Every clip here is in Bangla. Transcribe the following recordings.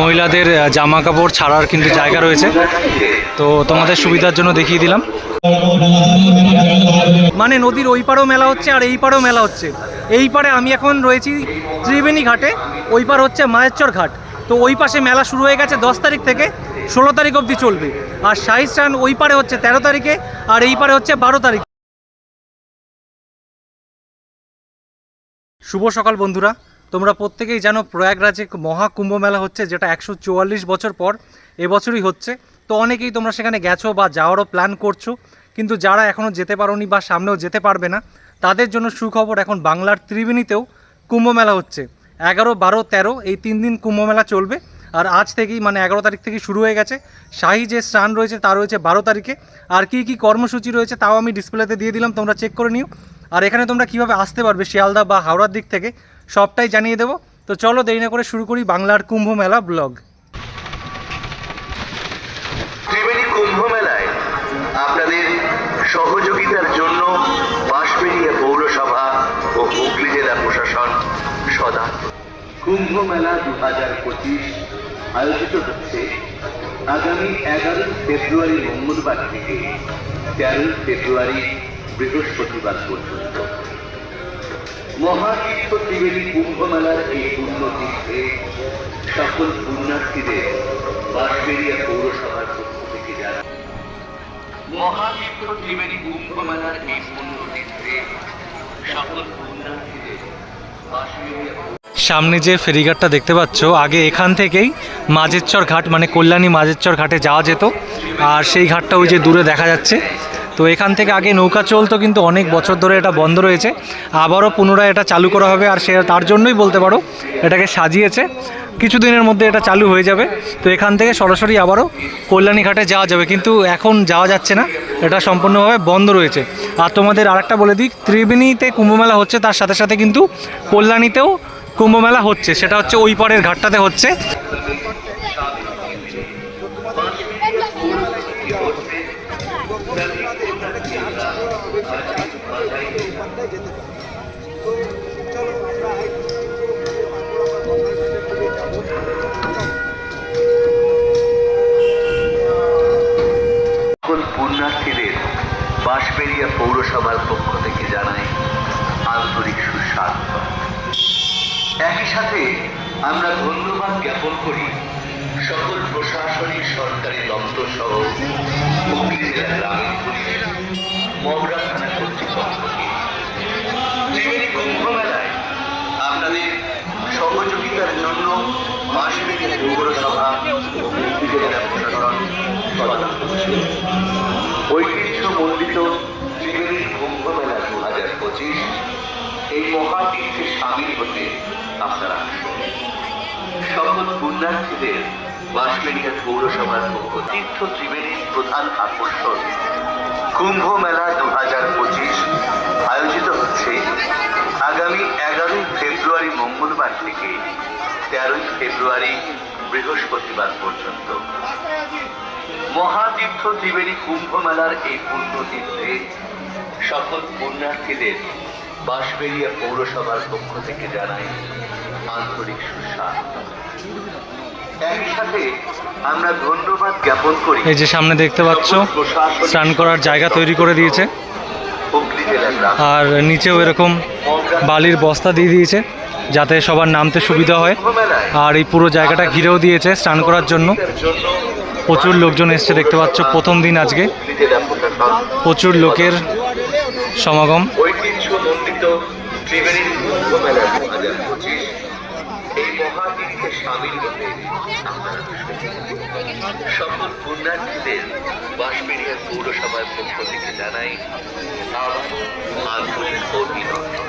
মহিলাদের জামা কাপড় ছাড়ার কিন্তু জায়গা রয়েছে। তো তোমাদের সুবিধার জন্য দেখিয়ে দিলাম। মানে নদীর ওই পাড়েও মেলা হচ্ছে আর এই পাড়েও মেলা হচ্ছে। এই পারে আমি এখন রয়েছি ত্রিবেণী ঘাটে, ওই পার হচ্ছে মায়েরচর ঘাট। তো ওই পাশে মেলা শুরু হয়ে গেছে দশ তারিখ থেকে। ষোলো তারিখ অবধি চলবে। আর শাহী স্টান ওই পারে হচ্ছে তেরো তারিখে, আর এই পারে হচ্ছে বারো তারিখ। শুভ সকাল বন্ধুরা। তোমরা প্রত্যেকেই জানো প্রয়াগরাজে মহা কুম্ভ মেলা হচ্ছে, যেটা একশো চুয়াল্লিশ বছর পর এবছরই হচ্ছে। তো অনেকেই তোমরা সেখানে গেছো বা যাওয়ারও প্ল্যান করছ, কিন্তু যারা এখনও যেতে পারোনি বা সামনেও যেতে পারবে না, তাদের জন্য সুখবর এখন বাংলার ত্রিবেণীতেও কুম্ভ মেলা হচ্ছে। এগারো, বারো, তেরো, এই তিন দিন কুম্ভ মেলা চলবে। আর আজ থেকেই মানে এগারো তারিখ থেকে শুরু হয়ে গেছে। শাহী যে স্নান রয়েছে, তা রয়েছে বারো তারিখে। আর কী কী কর্মসূচি রয়েছে, তাও আমি ডিসপ্লেতে দিয়ে দিলাম, তোমরা চেক করে নিও। আর এখানে তোমরা কীভাবে আসতে পারবে, শিয়ালদা বা হাওড়ার দিক থেকে, সবটাই জানিয়ে দেবো। তো চলো, দেরি না করে শুরু করি বাংলার কুম্ভ মেলা ব্লগ। সহযোগিতার জন্য পৌরসভা ও হুগলি জেলা প্রশাসন সদা। কুম্ভ মেলা দু হাজার পঁচিশ আয়োজিত হচ্ছে আগামী এগারোই ফেব্রুয়ারি মঙ্গলবার থেকে তেরোই ফেব্রুয়ারি বৃহস্পতিবার পর্যন্ত। মহাতীর্থ ত্রিবেণী কুম্ভ মেলার এই পূর্ণ তীর্থে সকল পুণ্যার্থীদের বাঁশবেড়িয়া পৌরসভার পক্ষ থেকে জানা মহাতীর্থ ত্রিবেণী কুম্ভ মেলার এই পূর্ণ তীর্থে সকল পুণ্যার্থীদের বাঁশবেড়িয়া সামনে যে ফেরিঘাটটা দেখতে পাচ্ছ, আগে এখান থেকেই মাঝেরচর ঘাট মানে কল্যাণী মাঝেরচর ঘাটে যাওয়া যেত। আর সেই ঘাটটা ওই যে দূরে দেখা যাচ্ছে। তো এখান থেকে আগে নৌকা চলতো, কিন্তু অনেক বছর ধরে এটা বন্ধ রয়েছে। আবারও পুনরায় এটা চালু করা হবে, আর সে তার জন্যই বলতে পারো, এটাকে সাজিয়েছে। কিছুদিনের মধ্যে এটা চালু হয়ে যাবে। তো এখান থেকে সরাসরি আবারও কল্যাণী ঘাটে যাওয়া যাবে, কিন্তু এখন যাওয়া যাচ্ছে না। এটা সম্পূর্ণভাবে বন্ধ রয়েছে। আর তোমাদের আরেকটা বলে দিই, ত্রিবেণীতে কুম্ভমেলা হচ্ছে, তার সাথে সাথে কিন্তু কল্যাণীতেও কুম্ভমেলা হচ্ছে, সেটা হচ্ছে ওই পাড়ের ঘাটটাতে হচ্ছে। পুণ্যার্থীদের বাঁশবেড়িয়া পৌরসভার পক্ষ থেকে জানাই আন্তরিক সুস্বাগত। একই সাথে আমরা ধন্যবাদ জ্ঞাপন করি সকল প্রশাসনিক সরকারি দপ্তর সহ মগরা আপনাদের সহযোগিতার জন্য বাঁশবেড়িয়া পৌরসভা ও প্রশাসন করছে ঐতিহ্যমণ্ডিত কুম্ভ মেলা দু হাজার পঁচিশ এই মহাতীর্থে সামিল হতে আপনারা। সকল পুণ্যার্থীদের বাঁশবেড়িয়া পৌরসভার পক্ষ তীর্থ ত্রিবেণীর প্রধান আকর্ষণ কুম্ভ মেলা দু হাজার পঁচিশ আয়োজিত হচ্ছে আগামী এগারোই ফেব্রুয়ারি মঙ্গলবার থেকে তেরোই ফেব্রুয়ারি বৃহস্পতিবার পর্যন্ত। মহাতীর্থ ত্রিবেণী কুম্ভ মেলার এই পূর্ণ তীর্থে সকল পুণ্যার্থীদের বাঁশবেড়িয়া পৌরসভার পক্ষ থেকে জানাই আন্তরিক সুস্বাগত। আমরা ধন্যবাদ জ্ঞাপন করি। এই যে সামনে দেখতে পাচ্ছ স্নান করার জায়গা তৈরি করে দিয়েছে। আর নিচেও এরকম বালির বস্তা দিয়ে দিয়েছে যাতে সবার নামতে সুবিধা হয়। আর এই পুরো জায়গাটা ঘিরেও দিয়েছে স্নান করার জন্য। প্রচুর লোকজন এসছে দেখতে পাচ্ছ প্রথম দিন আজকে। প্রচুর লোকের সমাগম। দু হাজার পঁচিশ। এই মহাতীর্থে সামিল সকল পুণ্যার্থীদের বাঁশবেড়িয়া পৌরসভার পক্ষ থেকে জানাই আবার আন্তরিক অভিনন্দন।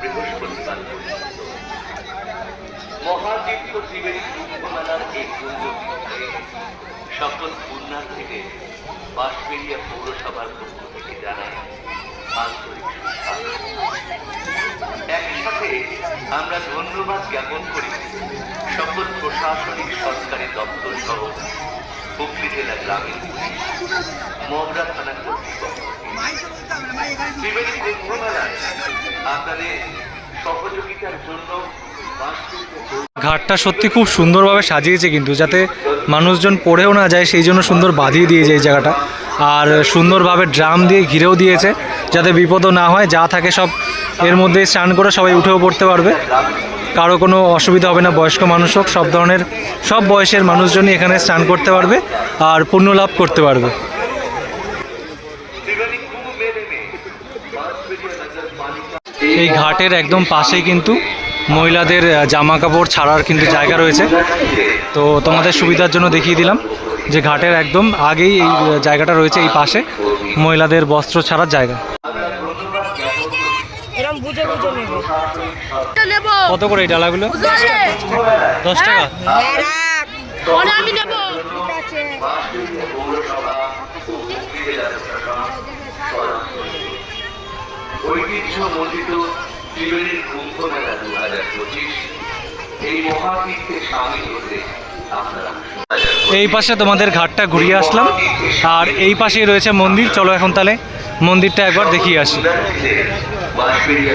বৃহস্পতিবার মহাতীর্থ ত্রিবেণী কুম্ভ এই পুণ্যতীর্থে সকল পুণ্যার্থীদের বাঁশবেড়িয়া পৌরসভার পক্ষ থেকে জানাই আন্তরিক একসাথে আমরা ধন্যবাদ জ্ঞাপন করি, সকল প্রশাসনিক সরকারি দপ্তর সহ হুগলি থানা কর্তৃপক্ষ আপনাদের সহযোগিতার জন্য ঘাটটা সত্যি খুব সুন্দরভাবে সাজিয়েছে কিন্তু, যাতে মানুষজন পড়েও না যায়, সেই জন্য সুন্দর বাঁধিয়ে দিয়েছে এই জায়গাটা। আর সুন্দরভাবে ড্রাম দিয়ে ঘিরেও দিয়েছে, যাতে বিপদও না হয়, যা থাকে সব এর মধ্যে স্নান করে সবাই উঠেও পড়তে পারবে। কারও কোনো অসুবিধা হবে না, বয়স্ক মানুষ হোক, সব ধরনের, সব বয়সের মানুষজনই এখানে স্নান করতে পারবে আর পুণ্য লাভ করতে পারবে। এই ঘাটের একদম পাশেই কিন্তু মহিলাদের জামা কাপড় ছাড়ার কিন্তু জায়গা রয়েছে। তো তোমাদের সুবিধার জন্য দেখিয়ে দিলাম যে ঘাটের একদম আগেই এই জায়গাটা রয়েছে এই পাশে মহিলাদের বস্ত্র ছাড়ার জায়গা। কত করে এই ডালাগুলো? দশে টাকা? আমি নেব। ত্রিবেণীর কুম্ভ মেলা দু হাজার পঁচিশ এই মহাতীর্থে সামিল হতে এই পাশে তোমাদের ঘাটটা ঘুরিয়ে আসলাম আর এই পাশেই রয়েছে মন্দির। চলো এখন তাহলে। মন্দিরটা একবার দেখিয়ে আসি। বাঁশবেড়িয়া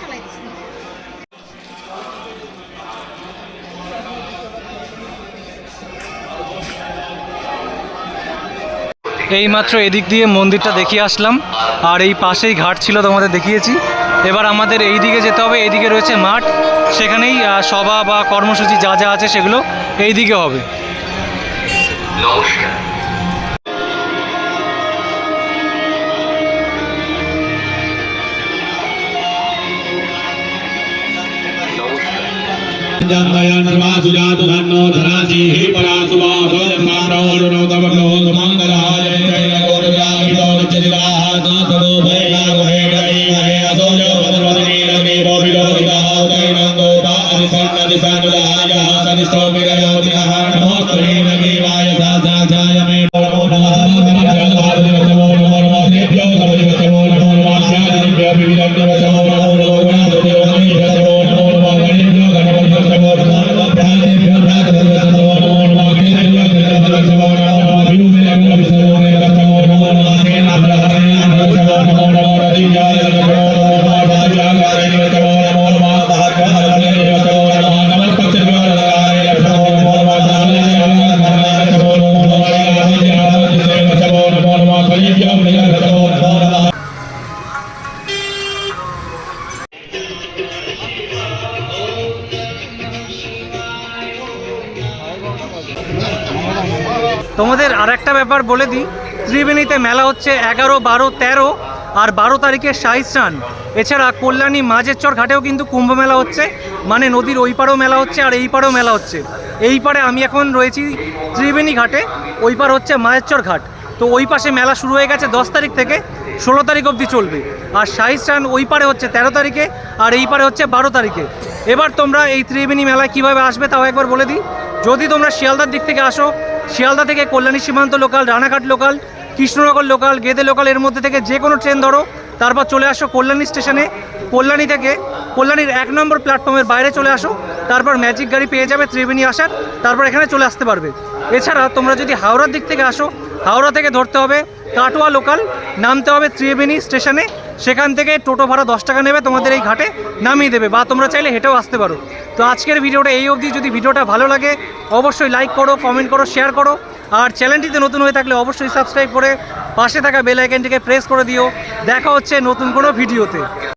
পৌরসভার পক্ষ এইমাত্র এদিক দিয়ে মন্দিরটা দেখিয়ে আসলাম, আর এই পাশেই ঘাট ছিল তোমাদের দেখিয়েছি। এবার আমাদের এই দিকে যেতে হবে, এইদিকে রয়েছে মাঠ। সেখানেই সভা বা কর্মসূচি যা যা আছে সেগুলো এই দিকে হবে। নমস্কার। सुजातुधन्नो धरासी हे परासुवा सौजारो अरुणो तवनो मंगला जय जय गौरव्या विदो चिराहा साधो ব্যাপার বলে দিই, ত্রিবেণীতে মেলা হচ্ছে এগারো, বারো, তেরো আর বারো তারিখে শাহী স্নান। এছাড়া কল্যাণী মাঝের ঘাটেও কিন্তু কুম্ভ মেলা হচ্ছে মানে নদীর ওই পাড়েও মেলা হচ্ছে আর এই পাড়েও মেলা হচ্ছে। এই পারে আমি এখন রয়েছি ত্রিবেণী ঘাটে, ওই পার হচ্ছে মায়েরচর ঘাট। তো ওই পাশে মেলা শুরু হয়ে গেছে দশ তারিখ থেকে, ষোলো তারিখ অবধি চলবে। আর শাহী স্নান ওই পারে হচ্ছে তেরো তারিখে আর এই পারে হচ্ছে বারো তারিখে। এবার তোমরা এই ত্রিবেণী মেলায় কীভাবে আসবে তাও একবার বলে দিই। যদি তোমরা শিয়ালদার দিক থেকে আসো শিয়ালদা থেকে Kalyani Simanta local, Ranaghat local, Krishnanagar local, Gede local, এর মধ্যে থেকে যে কোনো ট্রেন ধরো। তারপর চলে আসো কল্যাণী স্টেশনে। কল্যাণী থেকে, কল্যাণীর এক নম্বর প্ল্যাটফর্মের বাইরে চলে আসো। তারপর ম্যাজিক গাড়ি পেয়ে যাবে ত্রিবেণী আসার। তারপর এখানে চলে আসতে পারবে। এছাড়া তোমরা যদি হাওড়ার দিক থেকে আসো, হাওড়া থেকে ধরতে হবে কাটোয়া লোকাল, নামতে হবে ত্রিবেণী স্টেশনে। সেখান থেকে টোটো ভাড়া দশ টাকা নেবে, তোমাদের এই ঘাটে নামিয়ে দেবে, বা তোমরা চাইলে হেঁটেও আসতে পারো। তো আজকের ভিডিওটা এই অবধি। যদি ভিডিওটা ভালো লাগে, অবশ্যই লাইক করো কমেন্ট করো শেয়ার করো। আর চ্যানেলটিতে নতুন হয়ে থাকলে অবশ্যই সাবস্ক্রাইব করে পাশে থাকা বেল আইকনটিকে প্রেস করে দিও। দেখা হচ্ছে নতুন কোনো ভিডিওতে।